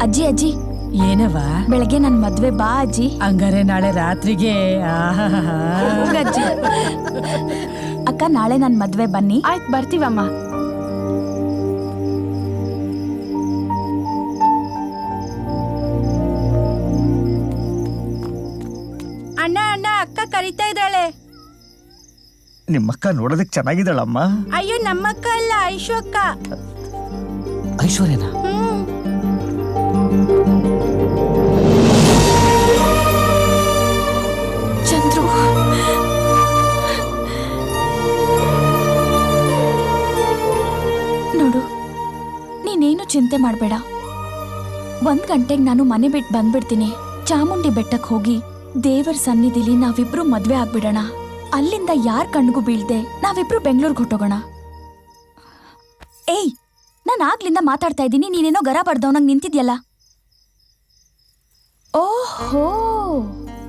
ಅಜ್ಜಿ ಅಜ್ಜಿ. ಏನವ ಬೆಳಗ್ಗೆ ನನ್ ಮದ್ವೆ ಬಾ ಅಜ್ಜಿ. ಹಂಗಾರೆ ನಾಳೆ ರಾತ್ರಿಗೆ? ಆಹಾಹಾ. ಹೋಗಜ್ಜಿ ಅಕ್ಕ ನಾಳೆ ನನ್ ಮದ್ವೆ ಬನ್ನಿ. ಆಯ್ತು ಬರ್ತೀವಮ್ಮ. ಅಣ್ಣ ಅಣ್ಣ ಅಕ್ಕ ಕರಿತಾ ಇದ್ದಾಳೆ. ನಿಮ್ಮಕ್ಕ ನೋಡೋದಕ್ ಚೆನ್ನಾಗಿದ್ದಾಳಮ್ಮ. ಅಯ್ಯೋ ನಮ್ಮಕ್ಕ ಅಲ್ಲ ಐಶು ಅಕ್ಕ. ಐಶ್ವರ್ಯನಾ? ಹ್ಮ್. ಚಂದ್ರು. ನೋಡು, ನೀನೇನು ಚಿಂತೆ ಮಾಡಬೇಡ. ಒಂದ್ ಗಂಟೆಗೆ ನಾನು ಮನೆ ಬಿಟ್ಟು ಬಂದ್ಬಿಡ್ತೀನಿ. ಚಾಮುಂಡಿ ಬೆಟ್ಟಕ್ಕೆ ಹೋಗಿ ದೇವರ ಸನ್ನಿಧಿಲಿ ನಾವಿಬ್ರು ಮದ್ವೆ ಆಗ್ಬಿಡೋಣ. ಅಲ್ಲಿಂದ ಯಾರ್ ಕಣ್ಗೂ ಬೀಳ್ದೆ ನಾವಿಬ್ರು ಬೆಂಗಳೂರಿಗೆ ಹೊಟ್ಟೋಗೋಣ ಏಯ್, ನಾನು ಆಗ್ಲಿಂದ ಮಾತಾಡ್ತಾ ಇದ್ದೀನಿ, ನೀನೇನೋ ಗರ ಬಡ್ದವನಂಗೆ ನಿಂತಿದ್ಯಲ್ಲ. ಓಹೋ!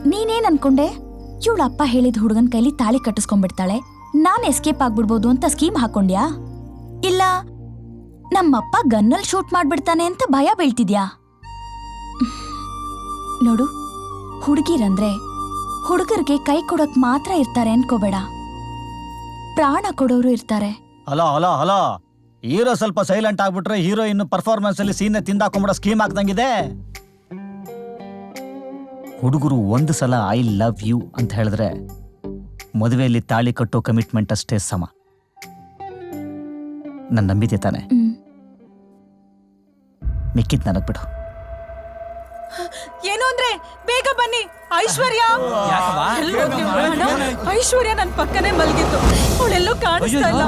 ನೀನೇನ್ ಅನ್ಕೊಂಡೆ? ಇವಳ ಅಪ್ಪ ಹೇಳಿದ ಹುಡುಗನ್ ಕೈಲಿ ತಾಳಿ ಕಟ್ಟಿಸ್ಕೊಂಡ್ಬಿಡ್ತಾಳೆ. ನಾನ್ ಎಸ್ಕೇಪ್ ಆಗ್ಬಿಡ್ಬೋದು ಅಂತ ಸ್ಕೀಮ್ ಹಾಕೊಂಡ್ಯಾ? ಇಲ್ಲ, ನಮ್ಮಪ್ಪ ಗನ್ನಲ್ಲಿ ಶೂಟ್ ಮಾಡ್ಬಿಡ್ತಾನೆ ಅಂತ ಭಯ ಬೀಳ್ತಿದ್ಯಾ? ನೋಡು, ಹುಡುಗಿರಂದ್ರೆ ಹುಡುಗರಿಗೆ ಕೈ ಕೊಡಕ್ ಮಾತ್ರ ಇರ್ತಾರೆ ಅನ್ಕೋಬೇಡ. ಪ್ರಾಣ ಕೊಡೋರು ಇರ್ತಾರೆ. ಹೀರೋ ಸ್ವಲ್ಪ ಸೈಲೆಂಟ್ ಆಗ್ಬಿಟ್ರೆ ಹೀರೋಯಿನ್ ಪರ್ಫಾರ್ಮೆನ್ಸ್ ಅಲ್ಲಿ ಸೀನ್ ತಿಂದಾಕೊಂಬಿಡೋ ಸ್ಕೀಮ್ ಹಾಕ್ದಂಗಿದೆ? ಹುಡುಗರು ಒಂದು ಸಲ ಐ ಲವ್ ಯು ಅಂತ ಹೇಳಿದ್ರೆ ಮದುವೆಯಲ್ಲಿ ತಾಳಿ ಕಟ್ಟೋ ಕಮಿಟ್ಮೆಂಟ್ ಅಷ್ಟೇ ಸಮ. ನನ್ನ ನಂಬಿದೆ ತಾನೆ. ಮಿಕ್ಕಿದ್ ನನಗ್ ಬಿಡು. ಏನು ಅಂದ್ರೆ ಬೇಗ ಬನ್ನಿ ಐಶ್ವರ್ಯ. ಐಶ್ವರ್ಯ ನನ್ನ ಪಕ್ಕನೇ ಮಲಗಿತ್ತು ಅವಳೆಲ್ಲೂ ಕಾಣಿಸ್ತಾ ಇಲ್ಲ.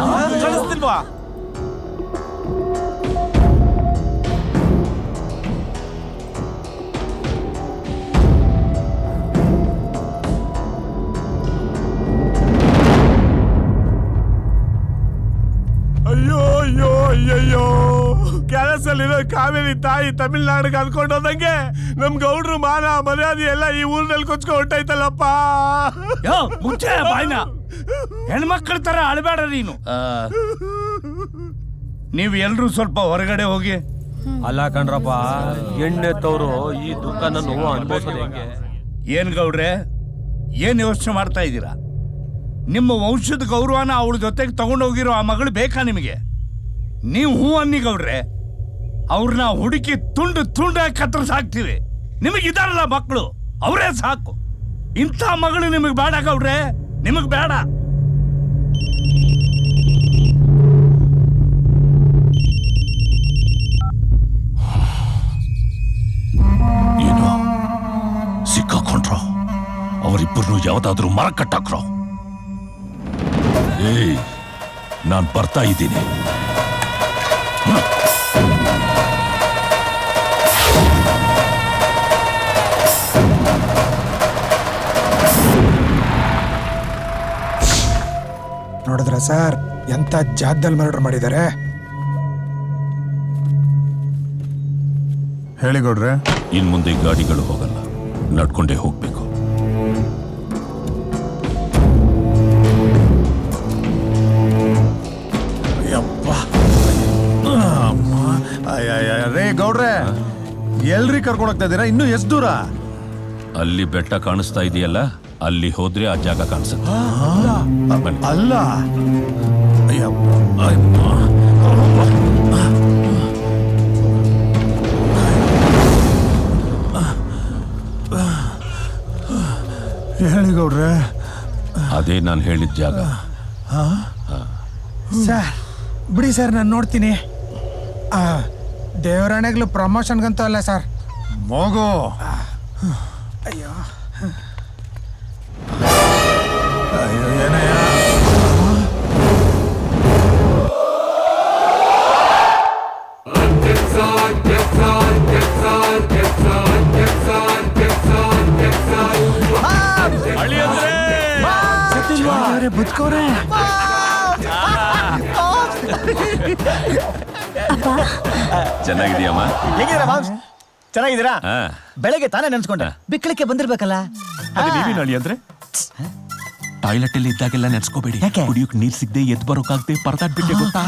ಅಯ್ಯಯ್ಯೋ ಕೆಲಸಲ್ಲಿರೋ ಕಾವೇರಿ ತಾಯಿ ತಮಿಳ್ನಾಡಿಗೆ ಅನ್ಕೊಂಡು ಹೋದಂಗೆ ನಮ್ ಗೌಡ್ರು ಮಾನ ಮರ್ಯಾದೆ ಎಲ್ಲ ಈ ಊರಿನಲ್ಲಿ ಕೊಚ್ಕೊ ಹೊಟ್ಟೈತಲ್ಲಪ್ಪ ಮುಂಚೆ ಬಾಯ್ನ. ಹೆಣ್ಮಕ್ಳ ತರ ಅಳಬೇಡ ನೀನು. ನೀವು ಎಲ್ರೂ ಸ್ವಲ್ಪ ಹೊರಗಡೆ ಹೋಗಿ. ಅಲ್ಲ ಕಣ್ರಪ್ಪ ಎಣ್ಣೆ ತವರು ಈ ದುಃಖನ ನೋವು ಅನುಭವಿಸೋದು ಹೆಂಗೆ? ಏನ್ ಗೌಡ್ರೆ ಏನ್ ಯೋಚನೆ ಮಾಡ್ತಾ ಇದ್ದೀರಾ? ನಿಮ್ಮ ವಂಶದ ಗೌರವನ ಅವಳ ಜೊತೆಗೆ ತಗೊಂಡೋಗಿರೋ ಆ ಮಗಳು ಬೇಕಾ ನಿಮಗೆ? ನೀವು ಹೂ ಅನ್ನಿ ಗೌಡ್ರೆ ಅವ್ರನ್ನ ಹುಡುಕಿ ತುಂಡು ತುಂಡಾಗಿ ಸಾಕ್ತೀವಿ ನಿಮಗೆ ಇದಾರಲ್ಲ ಮಕ್ಕಳು ಅವರೇ ಸಾಕು. ಇಂಥ ಮಗಳು ನಿಮಗೆ ಬೇಡ ಗೌಡ್ರೆ, ನಿಮಗೆ ಬೇಡ. ಏನು? ಸಿಕ್ಕಾಕೊಂಡ್ರು? ಅವರಿಬ್ಬರನ್ನು ಯಾವ್ದಾದ್ರೂ ಮರ ಕಟ್ಟಾಕ್ರೋ? ಏಯ್, ನಾನ್ ಬರ್ತಾ ಇದ್ದೀನಿ. ನೋಡಿದ್ರ ಸರ್ ಎಂತ ಜಾಗದಲ್ಲಿ ಮರ್ಡರ್ ಮಾಡಿದ್ದಾರೆ? ಹೇಳಿ ಗೌಡ್ರೆ. ಇನ್ ಮುಂದೆ ಗಾಡಿಗಳು ಹೋಗಲ್ಲ. ನಡ್ಕೊಂಡೇ ಹೋಗ್ಬೇಕು. ಯಪ್ಪ. ಅಮ್ಮ. ಅಯ್ಯಯ್ಯ. ರೇ ಗೌಡ್ರೆ ಎಲ್ರಿ ಕರ್ಕೊಂಡು ಹೋಗ್ತಾ ಇದ್ದೀರಾ? ಇನ್ನು ಎಷ್ಟು ದೂರ? ಅಲ್ಲಿ ಬೆಟ್ಟ ಕಾಣಿಸ್ತಾ ಇದೆಯಲ್ಲ? ಅಲ್ಲಿ ಹೋದ್ರೆ ಆ ಜಾಗ ಕಾಣಿಸುತ್ತೆ. ಬನ್ನಿ. ಅಲ್ಲ. ಹೇಳಿ ಗೌಡ್ರೆ. ಅದೇ ನಾನು ಹೇಳಿದ ಜಾಗ. ಸರ್ ಬಿಡಿ ಸರ್ ನಾನು ನೋಡ್ತೀನಿ. ಆ, ದೇವರಾಣೆಗಳು ಪ್ರಮೋಷನ್ಗಂತೂ ಅಲ್ಲ ಸರ್. ಮೋಗು. ಅಯ್ಯೋ. ಅಯ್ಯೋ ಏನಯ್ಯ ಬದುಕೋರೆ ಚೆನ್ನಾಗಿದೆಯಮ್ಮ? ಹೇಗಿದ್ದೀರಾ ಮಾಮ್ಸ್ ಚೆನ್ನಾಗಿದ್ದೀರಾ? ಹಾ. ಬೆಳಗ್ಗೆ ತಾನೇ ನೆನ್ಸ್ಕೊಂಡೆ. ಬಿಕ್ಕಳಿಕೆ ಬಂದಿರ್ಬೇಕಲ್ಲ. ಅಂದ್ರೆ? ಟಾಯ್ಲೆಟ್ ಅಲ್ಲಿ ಇದ್ದಾಗೆಲ್ಲ ನೆನ್ಸ್ಕೋಬೇಡಿ. ಯಾಕೆ? ಕುಡಿಯೋಕ್ ನೀರ್ ಸಿಗದೆ ಎದ್ ಬರೋಕಾಗ್ದೆ ಪರದಾಡ್ಬಿಟ್ಟೆ ಗೊತ್ತಾ?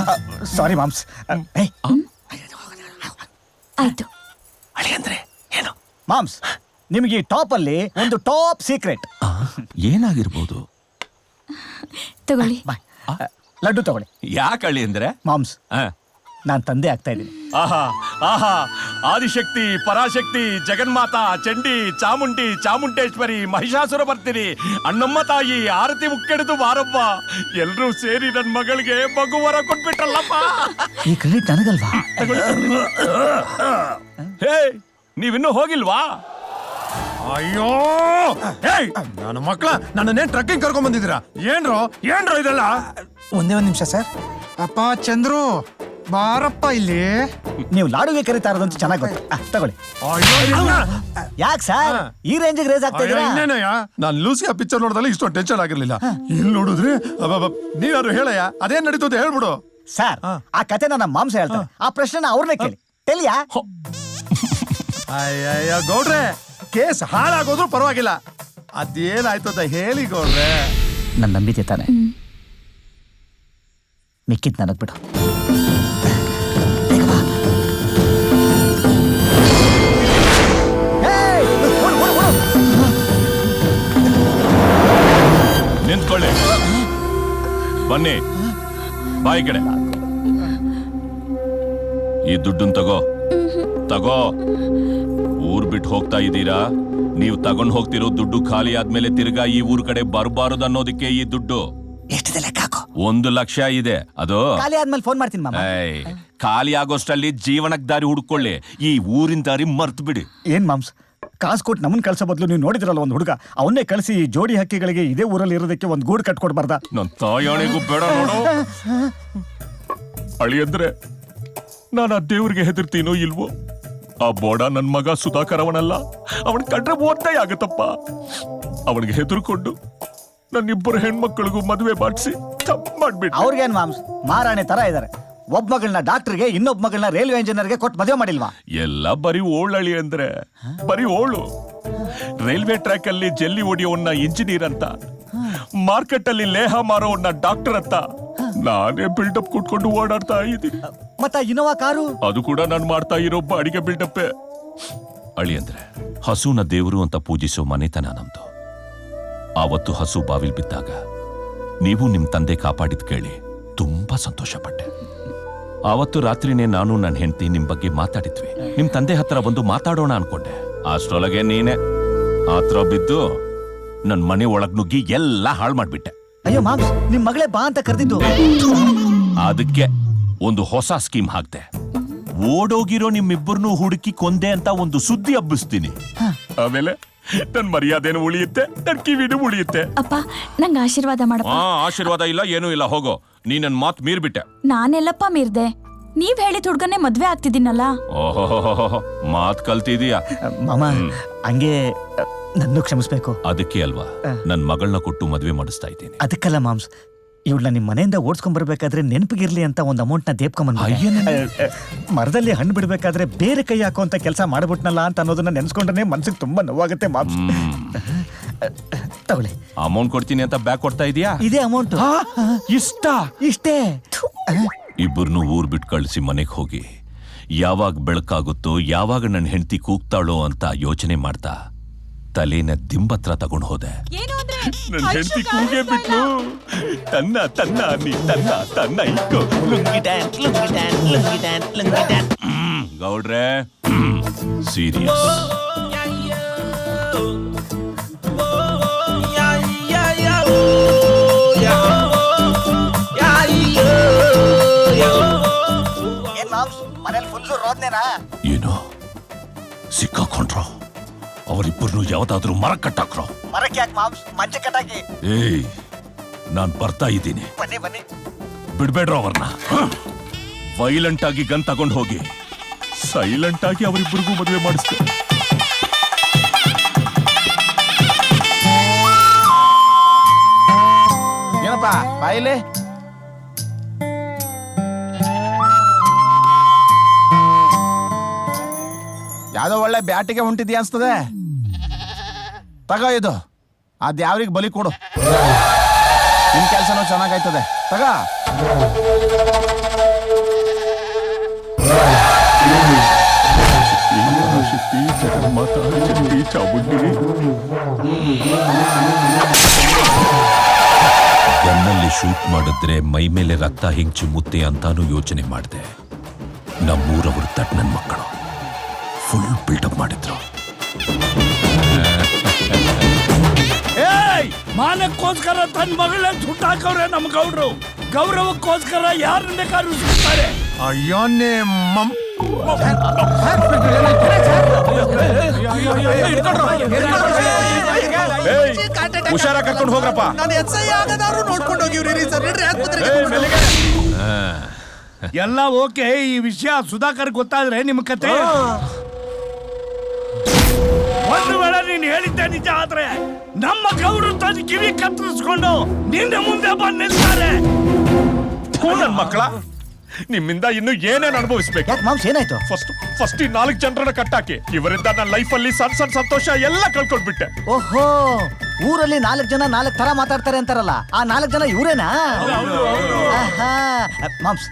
ಸಾರಿ ಮಾಮ್ಸ್. ಏಯ್. ಆಯ್ತು. ಅಳಿ ಅಂದ್ರೆ ಏನು? ಮಾಮ್ಸ್ ನಿಮಗೆ ಈ ಟಾಪ್ ಅಲ್ಲಿ ಒಂದು ಟಾಪ್ ಸೀಕ್ರೆಟ್. ಆ, ಏನಾಗಿರ್ಬೋದು? ತಗೊಳ್ಳಿ. ಬಾಯ್ ಲಡ್ಡು ತಗೊಳ್ಳಿ. ಯಾಕೆ ಅಳಿ ಅಂದ್ರೆ? ಮಾಮ್ಸ್ ಆ, ನಾನು ತಂದೆ ಆಗ್ತಾ ಇದ್ದೀನಿ. ಆಹಾ ಆಹಾ. ಆದಿಶಕ್ತಿ ಪರಾಶಕ್ತಿ ಜಗನ್ಮಾತ ಚಂಡಿ ಚಾಮುಂಡಿ ಚಾಮುಂಡೇಶ್ವರಿ ಮಹಿಷಾಸುರ ಬರ್ತೀನಿ ಅಣ್ಣಮ್ಮ ತಾಯಿ ಆರತಿ ಮುಕ್ಕೆಡೆದು ಬಾರವ್ವ. ಎಲ್ರೂ ಸೇರಿ ನನ್ ಮಗಳಿಗೆ ಮಗುವರ ಕೊಟ್ಬಿಟ್ರಲ್ಲಪ್ಪ. ಈ ಕ್ರೆಡಿಟ್ ನನಗಲ್ವಾ? ಹೇ ನೀವಿನ್ನೂ ಹೋಗಿಲ್ವಾ? ಅಯ್ಯೋ! ಹೇ ನನ್ನ ಮಕ್ಕಳ ನನ್ನನ್ನೇ ಟ್ರಕ್ಕಿಂಗ್ ಕರ್ಕೊಂಡ್ ಬಂದಿದ್ದೀರಾ? ಏನ್ರೋ ಏನ್ರೋ ಇದೆಲ್ಲ? ಒಂದೇ ಒಂದು ನಿಮಿಷ ಸರ್. ಅಪ್ಪ ಚಂದ್ರು ಬಾರಪ್ಪ ಇಲ್ಲಿ. ನೀವು ಲಾಡುಗೆ ಕರೀತಾ ಇರೋದಂತೂ ಚೆನ್ನಾಗಿ ಗೊತ್ತು. ಆ, ತಗೊಳ್ಳಿ. ಯಾಕೆ ಸರ್? ಈ ರೇಂಜಿಗೆ ರೇಸ್ ಆಗ್ತಾ ಇದ್ದೀರಾ? ಇನ್ನೇನಯ್ಯ ನಾನ್ ಲೂಸಿಯಾ ಪಿಕ್ಚರ್ ನೋಡಿದಲ್ಲಿ ಇಷ್ಟೊಂದು ಟೆನ್ಷನ್ ಆಗಿರ್ಲಿಲ್ಲ. ಇಲ್ಲಿ ನೋಡಿದ್ರೆ ಅಬ್ಬಬ್ಬ, ನೀನಾದ್ರು ಹೇಳಯ್ಯ? ಅದೇನ್ ನಡೀತು ಅಂತ ಹೇಳ್ಬಿಡು. ಸರ್ ಆ ಕತೆ ನನ್ನ ಮಾಂಸ ಹೇಳ್ತಾರೆ ಆ ಪ್ರಶ್ನೆನ ಅವ್ರನ್ನೇ ಕೇಳಿ. ತೆಲಿಯಾ? ಅಯ್ಯಯ್ಯ ಗೌಡ್ರೆ ಕೇಸ್ ಹಾಳಾಗೋದ್ರು ಪರವಾಗಿಲ್ಲ. ಅದೇನಾಯ್ತು ಅಂತ ಹೇಳಿ ಗೌಡ್ರೆ. ನನ್ನ ನಂಬಿದೆ ತಾನೆ. ಮಿಕ್ಕಿದ್ ನನಗ್ ಬಿಡು. ನಿಂತ್ಕೊಳ್ಳಿ. ಬನ್ನಿ. ಬಾಯಿ ಕಡೆ. ಈ ದುಡ್ಡನ್ ತಗೋ. ತಗೋ. ಊರ್ ಬಿಟ್ಟು ಹೋಗ್ತಾ ಇದ್ದೀರಾ? ನೀವು ತಗೊಂಡ್ ಹೋಗ್ತಿರೋ ದುಡ್ಡು ಖಾಲಿ ಆದ್ಮೇಲೆ ತಿರ್ಗಾ ಈ ಊರ್ ಕಡೆ ಬರಬಾರದು ಅನ್ನೋದಕ್ಕೆ ಈ ದುಡ್ಡು. ಎಷ್ಟಿದೆ ಲೆಕ್ಕ ಹಾಕು? ಒಂದು ಲಕ್ಷ ಇದೆ. ಅದು? ಖಾಲಿ ಆದ್ಮೇಲೆ ಫೋನ್ ಮಾಡ್ತೀನಿ ಮಾಮ. ಏಯ್, ಖಾಲಿ ಆಗೋಷ್ಟರಲ್ಲಿ ಜೀವನಕ್ ದಾರಿ ಹುಡ್ಕೊಳ್ಳಿ. ಈ ಊರಿನ ದಾರಿ ಮರ್ತು ಬಿಡಿ ಏನ್ ಮಾಮ್ಸ್? ಕಾಸು ಕೊಟ್ಟು ನಮ್ಮನ್ನ ಕಳ್ಸೋ ಬದಲು ನೀವು ನೋಡಿದ್ರಲ್ಲ ಒಂದು ಹುಡುಗ? ಅವನ್ನೇ ಕಳಿಸಿ ಈ ಜೋಡಿ ಹಕ್ಕಿಗಳಿಗೆ ಇದೇ ಊರಲ್ಲಿ ಇರೋದಕ್ಕೆ ಒಂದು ಗೂಡು ಕಟ್ಕೊಡ್ಬಾರ್ದ ನನ್ನ ತಾಯಾಣಿಗೂ ಬೇಡ ನೋಡು. ಅಳಿಯಂದ್ರೆ ನಾನು ಆ ದೇವ್ರಿಗೆ ಹೆದರ್ತೀನೋ ಇಲ್ವೋ? ಆ ಬೋಡ ನನ್ ಮಗ ಸುಧಾಕರ್ ಅವನಲ್ಲ ಅವನ್ ಕಂಡ್ರೆ ಓದ್ತಾ ಆಗತ್ತಪ್ಪ. ಅವನಿಗೆ ಹೆದರ್ಕೊಂಡು ನನ್ನಿಬ್ಬರು ಹೆಣ್ಮಕ್ಳಿಗೂ ಮದುವೆ ಮಾಡಿಸಿ ತಪ್ಪು ಮಾಡ್ಬಿಟ್ಟು ಅವ್ರಿಗೇನು ಮಾಮ್ಸ್ ಮಾರಾಣೆ ತರ ಇದಾರೆ. ಒಬ್ಬ ಮಗಳನ್ನ ಡಾಕ್ಟರ್ಗೆ ಇನ್ನೊಬ್ಬ ಮಗಳನ್ನ ರೈಲ್ವೆ ಇಂಜಿನಿಯರ್ಗೆ ಕೊಟ್ಟು ಮದುವೆ ಮಾಡಿಲ್ವಾ? ಎಲ್ಲ ಬರೀ ಓಳಳಿ ಅಂದ್ರೆ. ಬರೀ ಓಳು. ರೈಲ್ವೆ ಟ್ರ್ಯಾಕ್ ಅಲ್ಲಿ ಜಲ್ಲಿ ಹೊಡಿಯೋನ್ನ ಇಂಜಿನಿಯರ್ ಅಂತ. ಮಾರ್ಕೆಟ್ ಅಲ್ಲಿ ಲೇಹ ಮಾರೋವನ್ನ ಡಾಕ್ಟರ್ ಅಂತ. ನಾನೇ ಬಿಲ್ಡಪ್ ಕುಟ್ಕೊಂಡು ಓಡಾಡ್ತಾ ಇದ್ದೀನಿ. ಮತ್ತ ಇನೋವಾ ಕಾರು? ಅದು ಕೂಡ ನಾನು ಮಾಡ್ತಾ ಇರೋ ಬಾಡಿಗೆ ಬಿಲ್ಡಪ್ಪೆ ಅಳಿ ಅಂದ್ರೆ ಹಸುನ ದೇವರು ಅಂತ ಪೂಜಿಸೋ ಮನೆತನ ನಮ್ದು. ಆವತ್ತು ಹಸು ಬಾವಿಲ್ ಬಿದ್ದಾಗ ನೀವು ನಿಮ್ ತಂದೆ ಕಾಪಾಡಿದ್ ಕೇಳಿ ತುಂಬಾ ಸಂತೋಷ ಪಟ್ಟೆ ಆವತ್ತು ರಾತ್ರಿನೇ ನಾನು ನನ್ನ ಹೆಂಡತಿ ನಿಮ್ ಬಗ್ಗೆ ಮಾತಾಡಿದ್ವಿ. ನಿಮ್ ತಂದೆ ಹತ್ರ ಬಂದು ಮಾತಾಡೋಣ ಅನ್ಕೊಂಡೆ. ಅಷ್ಟೊಳಗೆ ನೀನೆ. ಆತ್ರ ಬಿದ್ದು ನನ್ ಮನೆ ಒಳಗ್ ನುಗ್ಗಿ ಎಲ್ಲ ಹಾಳು ಮಾಡ್ಬಿಟ್ಟೆ. ಅಯ್ಯೋ ಮಾಮ್ಸ್ ನಿಮ್ ಮಗಳೇ ಬಾ ಅಂತ ಕರೆದಿದ್ದು. ಅದಕ್ಕೆ ಒಂದು ಹೊಸ ಸ್ಕೀಮ್ ಹಾಕ್ದೆ. ಓಡೋಗಿರೋ ನಿಮ್ಮಿಬ್ಬರನ್ನೂ ಹುಡುಕಿ ಕೊಂದೆ ಅಂತ ಒಂದು ಸುದ್ದಿ ಹಬ್ಬಿಸ್ತೀನಿ. ಆಮೇಲೆ? ನನ್ ಮರ್ಯಾದೆನು ಉಳಿಯುತ್ತೆ ನನ್ ಕಿವಿನೂ ಉಳಿಯುತ್ತೆ. ಅಪ್ಪ ನಂಗೆ ಆಶೀರ್ವಾದ ಮಾಡಪ್ಪ. ಆ ಆಶೀರ್ವಾದ ಇಲ್ಲ ಏನೂ ಇಲ್ಲ ಹೋಗೋ. ನೀ ನನ್ ಮಾತ್ ಮೀರ್ಬಿಟ್ಟೆ. ನಾನೆಲ್ಲಪ್ಪ ಮೀರ್ದೆ? ನೀವ್ ಹೇಳಿದ ಹುಡ್ಗನ್ನೇ ಮದ್ವೆ ಆಗ್ತಿದ್ದೀನಲ್ಲ? ಓಹೋ ಮಾತ್ ಕಲ್ತಿದೀಯಾ? ಮಾಮ ಹಂಗೆ ನನ್ನ ಕ್ಷಮಿಸ್ಬೇಕು. ಅದಕ್ಕೆ ಅಲ್ವಾ? ನನ್ ಮಗಳನ್ನ ಕೊಟ್ಟು ಮದ್ವೆ ಮಾಡಿಸ್ತಾ ಇದ್ದೀನಿ. ಅದಕ್ಕಲ್ಲ ಮಾಮ್ಸ್ ಇವಳನ್ನ ನಿಮ್ಮ ಮನೆಯಿಂದ ಓಡಿಸ್ಕೊಂಡ್ ಬರ್ಬೇಕಾದ್ರೆ ನೆನಪಿಗಿರ್ಲಿ ಅಂತ ಒಂದು ಅಮೌಂಟ್ನ ದೇಪ್ಕೊಂಡ್ ಮರದಲ್ಲಿ ಹಣ್ಣು ಬಿಡಬೇಕಾದ್ರೆ ಬೇರೆ ಕೈ ಹಾಕೋ ಅಂತ ಕೆಲಸ ಮಾಡ್ಬಿಟ್ನಲ್ಲ ಅಂತ ಅನ್ನೋದನ್ನ ನೆನ್ಸ್ಕೊಂಡ್ರೆ ಮನ್ಸಿಗೆ ತುಂಬಾ ನೋವಾಗುತ್ತೆ ತಗೊಳ್ಳಿ. ಅಮೌಂಟ್ ಕೊಡ್ತೀನಿ ಅಂತ ಬ್ಯಾಗ್ ಕೊಡ್ತಾ ಇದೀಯಾ? ಇದೇ ಅಮೌಂಟ್ ಇಷ್ಟ? ಇಷ್ಟೇ. ಇಬ್ಬರನ್ನು ಊರ್ ಬಿಟ್ಟು ಕಳಿಸಿ ಮನೆಗೆ ಹೋಗಿ. ಯಾವಾಗ ಬೆಳಕಾಗುತ್ತೋ ಯಾವಾಗ ನನ್ನ ಹೆಂಡತಿ ಕೂಗ್ತಾಳೋ ಅಂತ ಯೋಚನೆ ಮಾಡ್ತಾ ತಲೆನ ದಿಂಬತ್ರ ತಗೊಂಡು ಹೋದೆ. ಏನೋ ಅಂದ್ರೆ? ನನ್ನ ಹೆಂಡತಿ ಕೂಗೆ ಬಿಟ್ಲು. ತನ್ನ ತನ್ನ ನೀ ತನ್ನ ತನ್ನ ಇಕ್ಕೋ lungi dance lungi dance lungi dance lungi dance ಗೌಡ್ರೆ ಸೀರಿಯಸ್ ಏನು? ಸಿಕ್ಕಾಕೊಂಡ್ರು. ಅವರಿಬ್ಬರನ್ನು ಯಾವ್ದಾದ್ರೂ ಮರ ಕಟ್ಟಾಕ್ರೋ. ಮರಕ್ಕೆ ಯಾಕೆ ಮಾಮ್ಸ್ ಮಂಚ ಕಟ್ಟಾಕಿ? ಏಯ್ ನಾನ್ ಬರ್ತಾ ಇದ್ದೀನಿ. ಬನ್ನಿ ಬನ್ನಿ. ಬಿಡ್ಬೇಡ್ರ ಅವ್ರನ್ನ ವೈಲೆಂಟ್ ಆಗಿ ಗನ್ ತಗೊಂಡು ಹೋಗಿ. ಸೈಲೆಂಟ್ ಆಗಿ ಅವರಿಬ್ಬರಿಗೂ ಮದುವೆ ಮಾಡಿಸ್ತೇನೆ. ಏನಪ್ಪ ಬಾಯಿಲೆ? ಯಾವ್ದೋ ಒಳ್ಳೆ ಬ್ಯಾಟಿಗೆ ಹೊಂಟಿದ್ಯಾ ಅನ್ಸ್ತದೆ? ತಗೋ ಇದು. ಆ ಯಾವ್ರಿಗೆ ಬಲಿ ಕೊಡು. ನಿನ್ ಕೆಲ್ಸನೂ ಚೆನ್ನಾಗಾಯ್ತದೆ. ತಗ. ಗನ್ನಲ್ಲಿ ಶೂಟ್ ಮಾಡಿದ್ರೆ ಮೈ ಮೇಲೆ ರಕ್ತ ಹಿಂಗ್ ಚಿಮ್ಮುತ್ತೆ ಅಂತಾನು ಯೋಚನೆ ಮಾಡಿದೆ. ನಮ್ಮೂರವರು ತಟ್ ನನ್ನ ಮಕ್ಕಳು. ಫುಲ್ ಬಿಲ್ಡಪ್ ಮಾಡಿದ್ರು. ಏಯ್ ಮಾನಕ್ಕೋಸ್ಕರ ತನ್ನ ಮಗಳ ಸುಟ್ಟಾಕವ್ರೆ ನಮ್ಮ ಗೌಡ್ರು. ಗೌರವಕ್ಕೋಸ್ಕರ ಯಾರನ್ನ ಬೇಕಾದ್ರೂ ಸುಡ್ತಾರೆ ಅಯ್ಯೋ ಮಮ್. ಹುಷಾರ ಕರ್ಕೊಂಡು ಹೋಗ್ರಪ್ಪ. ನಾನು ಎಸ್ ಐ ಆಗದಾರು ನೋಡ್ಕೊಂಡು ಹೋಗಿವ್ರಿ. ಸರ್ ನಡ್ರಿ ಆಸ್ಪತ್ರೆಗೆ ಎಲ್ಲ ಓಕೆ. ಈ ವಿಷಯ ಸುಧಾಕರ್ ಗೊತ್ತಾದ್ರೆ ನಿಮ್ ಕತೆ? ನೀನ್ ಹೇಳಿದ್ದೆ ನಿಜ ಆದ್ರೆ ನಮ್ಮ ಗೌಡ್ರು ತನ್ನ ಕಿವಿ ಕತ್ತರಿಸ್ಕೊಂಡು ನಿನ್ನ ಮುಂದೆ ಬಂದು ನಿಲ್ತಾರೆ. ನನ್ ಮಕ್ಕಳ. ನಿಮ್ಮಿಂದ ಇನ್ನು ಏನೇನ್ ಅನುಭವಿಸ್ಬೇಕು? ಯಾಕೆ ಮಾಮ್ಸ್ ಏನಾಯ್ತು? ಫಸ್ಟ್ ಫಸ್ಟ್ ಈ ನಾಲ್ಕು ಜನರನ್ನ ಕಟ್ಟಾಕಿ ಇವರಿಂದ ನನ್ನ ಲೈಫಲ್ಲಿ ಸಣ್ಣ ಸಣ್ಣ ಸಂತೋಷ ಎಲ್ಲ ಕಳ್ಕೊಂಡ್ಬಿಟ್ಟೆ ಓಹೋ ಊರಲ್ಲಿ ನಾಲ್ಕು ಜನ ನಾಲ್ಕು ತರ ಮಾತಾಡ್ತಾರೆ ಅಂತಾರಲ್ಲ ಆ ನಾಲ್ಕು ಜನ ಇವರೇನಾ? ಮಾಮ್ಸ್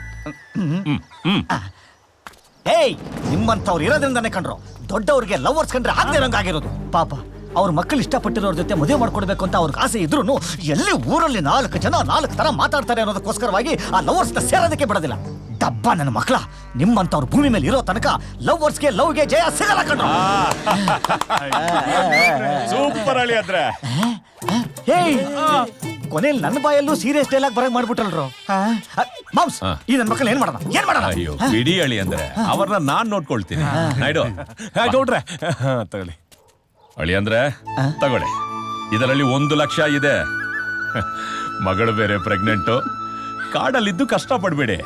ಏಯ್ ನಿಮ್ಮಂಥವ್ರು ಇರೋದ್ರಿಂದಾನೆ ಕಂಡ್ರು. ದೊಡ್ಡವ್ರಿಗೆ ಲವರ್ಸ್ ಕಂಡ್ರೆ ಆಗದೆ ಇರೋಂಗಾಗಿರೋದು ಪಾಪ ಅವ್ರ ಮಕ್ಕಳು ಇಷ್ಟಪಟ್ಟಿರೋರ ಜೊತೆ ಮದುವೆ ಮಾಡ್ಕೊಡ್ಬೇಕು ಅಂತ ಅವ್ರಿಗೆ ಆಸೆ ಇದ್ರು ಎಲ್ಲಿ ಊರಲ್ಲಿ ನಾಲ್ಕು ಜನ ನಾಲ್ಕು ತರ ಮಾತಾಡ್ತಾರೆ ಅನ್ನೋದಕ್ಕೋಸ್ಕರವಾಗಿ ಆ ಲವರ್ಸ್ನ ಸೇರೋದಕ್ಕೆ ಬಿಡೋದಿಲ್ಲ. ಡಬ್ಬ ನನ್ನ ಮಕ್ಕಳ ನಿಮ್ಮಂಥವ್ರ ಭೂಮಿ ಮೇಲೆ ಇರೋ ತನಕ ಲವರ್ಸ್ಗೆ ಲವ್ಗೆ ಜಯ ಸಿಗಲ್ಲ ಕಂಡ್ರು ಸೂಪರ್ ಅಳಿ ಅಂದ್ರೆ ಕೊನೆಯಲ್ಲಿ ನನ್ನ ಬಾಯಲ್ಲೂ ಸೀರಿಯಸ್ ಡೈಲಾಗ್ ಬರಕ್ ಮಾಡ್ಬಿಟ್ರಲ್ರು. ಮಾಮ್ಸ್ ಈ ನನ್ನ ಮಕ್ಕಳು ಏನ್ ಮಾಡೋಣ ಏನ್ ಮಾಡೋಣ ಅಯ್ಯೋ ಬಿಡಿ ಅಳಿ ಅಂದ್ರೆ. ಅವ್ರನ್ನ ನಾನ್ ನೋಡ್ಕೊಳ್ತೀನಿ. ನಾಯ್ಡು. ಗೌಡ್ರೆ ತಗೊಳ್ಳಿ. ಅಳಿ ಅಂದ್ರೆ ತಗೊಳ್ಳಿ. ಇದರಲ್ಲಿ ಒಂದು ಲಕ್ಷ ಇದೆ. ಮಗಳು ಬೇರೆ ಪ್ರೆಗ್ನೆಂಟು ಕಾಡಲ್ಲಿದ್ದು ಕಷ್ಟ ಪಡ್ಬೇಡಿ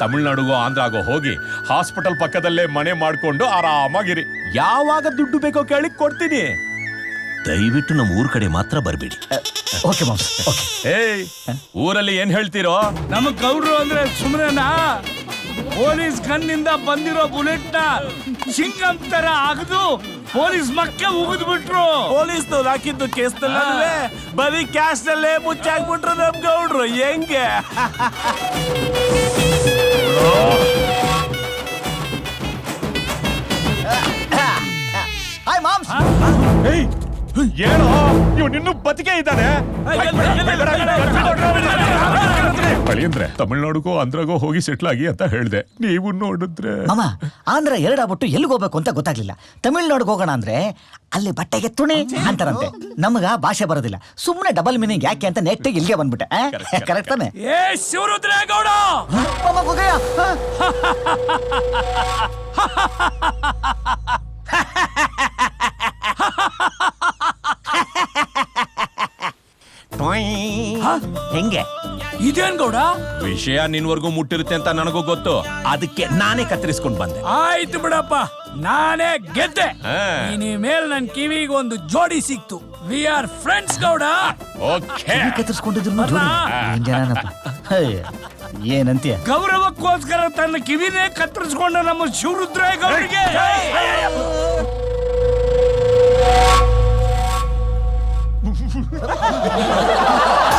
ತಮಿಳ್ನಾಡುಗೋ ಆಂಧ್ರಾಗೋ ಹೋಗಿ ಹಾಸ್ಪಿಟಲ್ ಪಕ್ಕದಲ್ಲೇ ಮನೆ ಮಾಡ್ಕೊಂಡು ಆರಾಮಾಗಿರಿ. ಯಾವಾಗ ದುಡ್ಡು ಬೇಕೋ ಕೇಳಿ ಕೊಡ್ತೀನಿ. ದಯವಿಟ್ಟು ನಮ್ಮ ಊರ್ ಕಡೆ ಮಾತ್ರ ಬರಬೇಡಿ. ಓಕೆ ಮಾಮ್ಸ್ ಓಕೆ. ಏಯ್ ಊರಲ್ಲಿ ಏನ್ ಹೇಳ್ತೀರೋ? ನಮ್ಮ ಗೌಡ್ರು ಅಂದ್ರೆ ಸುಮ್ಮನೆನಾ ಪೊಲೀಸ್ ಕಣ್ಣಿಂದ ಬಂದಿರೋ ಬುಲೆಟ್ನ ಸಿಂಗಂ ತರ ಅಗದು ಪೊಲೀಸ್ ಮಕ್ಕೆ ಉಗಿದ್ ಬಿಟ್ರು ಪೊಲೀಸ್ ಹಾಕಿದ್ದು ಕೇಸ್ ಬರೀ ಕ್ಯಾಶ್ ನಲ್ಲೇ ಮುಚ್ಚಾಕ್ಬಿಟ್ರು ನಮ್ ಗೌಡ್ರು ಹೆಂಗೆ? ಹಾಯ್ ಮಾಮ್ಸ್ ಏಯ್, ಏನೋ? ಇವ್ನು ಇನ್ನೂ ಬದುಕೆ ಇದ್ದಾನೆ. ಅಂದ್ರೆ ತಮಿಳ್ನಾಡುಗೋ ಆಂಧ್ರಗೋ ಹೋಗಿ ಸೆಟ್ಲ್ ಆಗಿ ಅಂತ ಹೇಳ್ದೆ. ನೀವು ನೋಡಿದ್ರೆ. ಅಮ್ಮ ಆಂಧ್ರ ಎರಡಾಗ್ಬಿಟ್ಟು ಎಲ್ಲಿಗೆ ಹೋಗ್ಬೇಕು ಅಂತ ಗೊತ್ತಾಗ್ಲಿಲ್ಲ. ತಮಿಳ್ನಾಡಿಗೆ ಹೋಗೋಣ ಅಂದ್ರೆ ಅಲ್ಲಿ ಬಟ್ಟೆಗೆ ತುಣಿ ಅಂತಾರಂತೆ. ನಮಗ ಭಾಷೆ ಬರೋದಿಲ್ಲ. ಸುಮ್ಮನೆ ಡಬಲ್ ಮೀನಿಂಗ್ ಯಾಕೆ ಅಂತ ನೆಟ್ಟಿಗೆ ಇಲ್ಲಿಗೆ ಬಂದ್ಬಿಟ್ಟೆ. ಕರೆಕ್ಟ್ ತಾನೆ? ಏ ಶಿವರುದ್ರೇಗೌಡ ಮಾಮ ಹೋಗಯ್ಯ ಆ? ಹೆಂಗೆ? ಇದೇನ್ ಗೌಡ? ವಿಷಯ ನಿನ್ವರ್ಗೂ ಮುಟ್ಟಿರುತ್ತೆ ಅಂತ ನನಗೂ ಗೊತ್ತು. ಅದಕ್ಕೆ ನಾನೇ ಕತ್ತರಿಸ್ಕೊಂಡ್ ಬಂದೆ. ಆಯ್ತು ಬಿಡಪ್ಪ ನಾನೇ ಗೆದ್ದೆ. ಇನಿ ಮೇಲೆ ನನ್ ಕಿವಿಗೆ ಒಂದು ಜೋಡಿ ಸಿಕ್ತು. We are friends Gowda. Okay. ಕತ್ತರಿಸ್ಕೊಂಡಿದ್ರು ಜನನಪ್ಪ? ಏನಂತೀಯ? ಗೌರವಕ್ಕೋಸ್ಕರ ತನ್ನ ಕಿವಿನೇ ಕತ್ತರಿಸ್ಕೊಂಡ ನಮ್ಮ ಶಿವರುದ್ರೇಗೌಡರಿಗೆ 哈哈哈哈哈